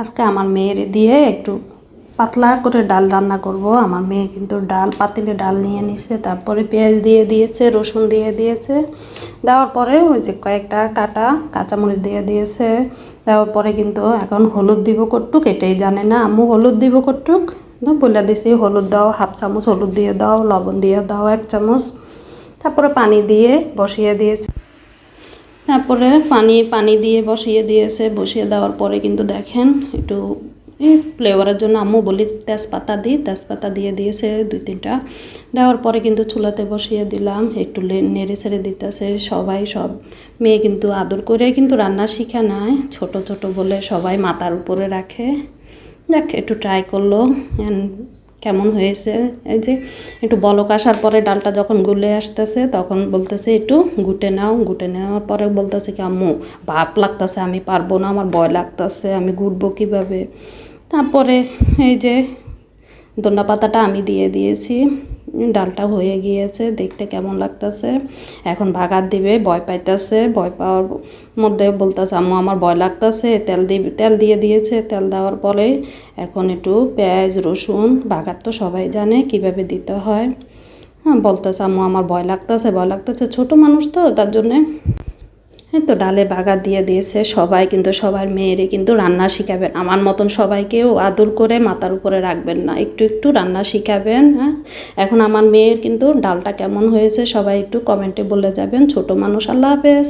আজকে আমার মেয়ের দিয়ে একটু পাতলা করে ডাল রান্না করব। আমার মেয়ে কিন্তু ডাল, পাতিলে ডাল নিয়ে নিছে, তারপরে পেঁয়াজ দিয়ে দিয়েছে, রসুন দিয়ে দিয়েছে। দেওয়ার পরে ওই যে কয়েকটা কাটা কাঁচামরিচ দিয়ে দিয়েছে। দেওয়ার পরে কিন্তু এখন হলুদ দিব কটুক এটাই জানে না আম্মু, হলুদ দিব কটুক বলে দিছি, হলুদ দাও, হাফ চামচ হলুদ দিয়ে দাও, লবণ দিয়ে দাও, এক চামচ। তারপরে পানি দিয়ে বসিয়ে দিয়েছে। তারপরে পানি পানি দিয়ে বসিয়ে দিয়েছে। বসিয়ে দেওয়ার পরে কিন্তু দেখেন একটু ফ্লেভারের জন্য আম্মু বলি তেজপাতা দিই, তেজপাতা দিয়ে দিয়েছে দুই তিনটা। দেওয়ার পরে কিন্তু চুলাতে বসিয়ে দিলাম, একটু নেড়ে ছেড়ে দিতেছে সবাই, সব মেয়ে কিন্তু আদর করে কিন্তু রান্না শিখে নেয় ছোট ছোট বলে সবাই মাথার উপরে রাখে। দেখ একটু ট্রাই করল। And কেমন হয়েছে? এই যে একটু বলক আসার পরে ডালটা যখন গুলে আসতেছে, তখন বলতেছে, একটু গুটে নাও। গুটে নেওয়ার পরে বলতেছে কি, আম্মু ভাপ লাগতেছে, আমি পারব না, আমার ভয় লাগতেছে, আমি গুটবো কীভাবে? তারপরে এই যে দন্ডা পাতাটা আমি দিয়ে দিয়েছি। ডালটা হয়ে গিয়েছে, দেখতে কেমন লাগতেছে? এখন ভাগাত দিবে, ভয় পাইতেছে, ভয় পাওয়ার মধ্যে বলতেছে, আম্মু, আমার ভয় লাগতেছে, তেল দিবে তেল দিয়ে দিয়েছে। তেল দেওয়ার পরে এখন একটু পেঁয়াজ, রসুন ভাগাত তো সবাই জানে, কীভাবে দিতে হয়। হ্যাঁ বলতেছে, আম্মু, আমার ভয় লাগতেছে ভয় লাগতেছে। ছোটো মানুষ তো, তার জন্যে এই তো ডালে বাগা দিয়ে দিয়েছে সবাই, কিন্তু সবার মেয়েরে কিন্তু রান্না শিখাবেন। আমার মতন সবাইকেও আদর করে মাথার উপরে রাখবেন না। একটু একটু রান্না শিখাবেন হ্যাঁ? এখন আমার মেয়ের কিন্তু ডালটা কেমন হয়েছে সবাই একটু কমেন্টে বলে যাবেন। ছোট মানুষ, আল্লাহ হাফেজ।